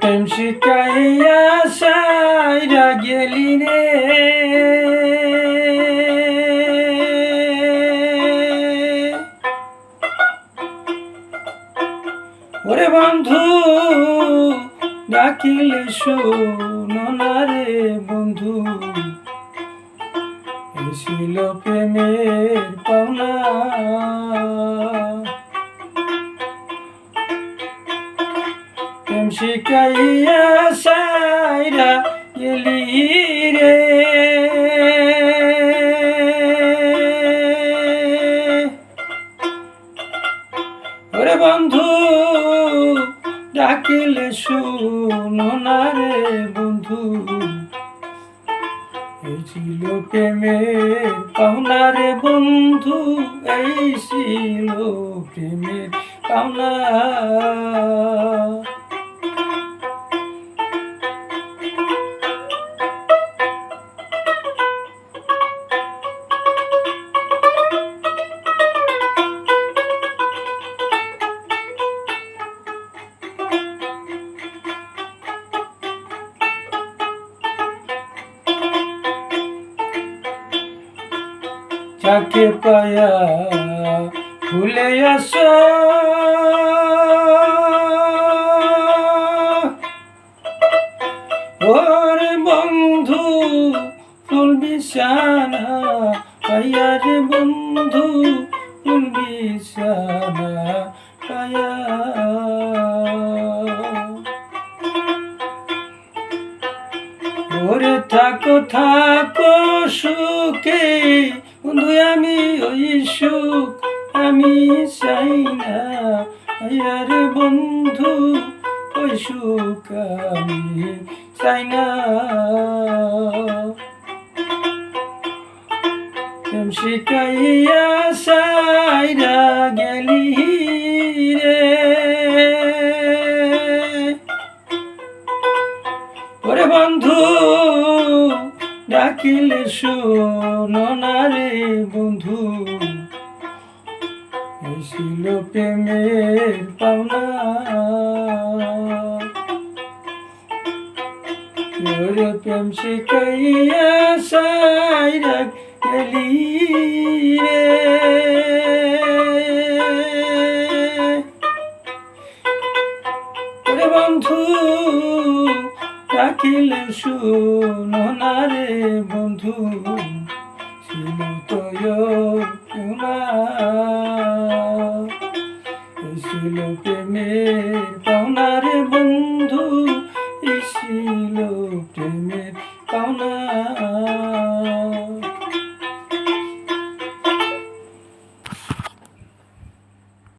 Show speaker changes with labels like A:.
A: প্রেম শিখাইয়া সাইরা গেলি রে ওরে বন্ধু ডাকিলে শোনো রে বন্ধু। এসিল প্রেমের পাওনা। শিখাইয়া সাইরা গেলি রে। ওরে বন্ধু, ডাকিলে শুনো না রে বন্ধু। এই ছিল প্রেমের পাওনা রে বন্ধু। এই ছিল প্রেমের পাওনা যাকে পায়া ভুলে আস। ওর বন্ধু, ফুল বিছানা পাইয়া রে বন্ধু, ফুল বিছানা, পায়া। ওরে থাকো থাকো সুখে বন্ধু, আমি ওই আমি চাই না। আয়ার বন্ধু, ওই আমি চাই না। শিখাইয়া সাইরা গেলি রে। ওরে বন্ধু ডাকিলে শোনো না রে বন্ধু। ছিল প্রেমের পাওনা। ওরে প্রেম শিখাইয়া সাইরা গেলি রে। বন্ধু রাখিলে শুনো রে বন্ধু। ছিল ছিল প্রেমের পাওনা রে বন্ধু ছিল